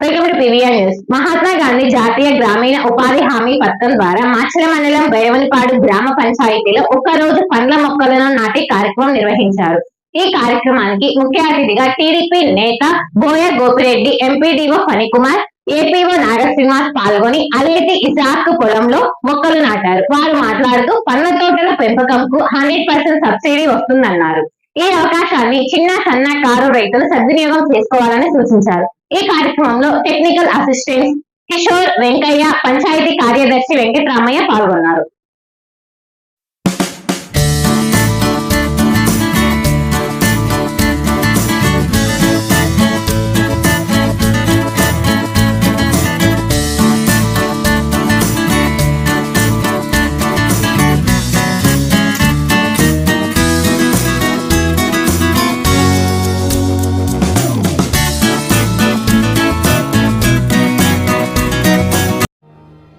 Welcome to PVR news Mahatma Gandhi జాతీయ గ్రామీణ ఉపాధి హామీ పథకం ద్వారా మాచల మండలం బేవనిపాడు గ్రామ పంచాయతీలో ఒక రోజు పండ్ల మొక్కలను నాటే కార్యక్రమం నిర్వహించారు ఈ కార్యక్రమానికి ముఖ్య అతిథిగా టీడీపీ నేత బోయ గోపిరెడ్డి ఎంపీడీఓ ఫణికుమార్ ఏపీఓ నాగశ్రీనివాస్ పాల్గొని అలేటి ఇజాక్ పొలంలో మొక్కలు నాటారు వారు మాట్లాడుతూ పండ్ల తోటల పెంపకంకు హండ్రెడ్ పర్సెంట్ సబ్సిడీ వస్తుందన్నారు ఈ అవకాశాన్ని చిన్న సన్న కారు రైతులు సద్వినియోగం చేసుకోవాలని సూచించారు. ఈ కార్యక్రమంలో టెక్నికల్ అసిస్టెంట్ కిషోర్ వెంకయ్య పంచాయతీ కార్యదర్శి వెంకటరామయ్య పాల్గొన్నారు.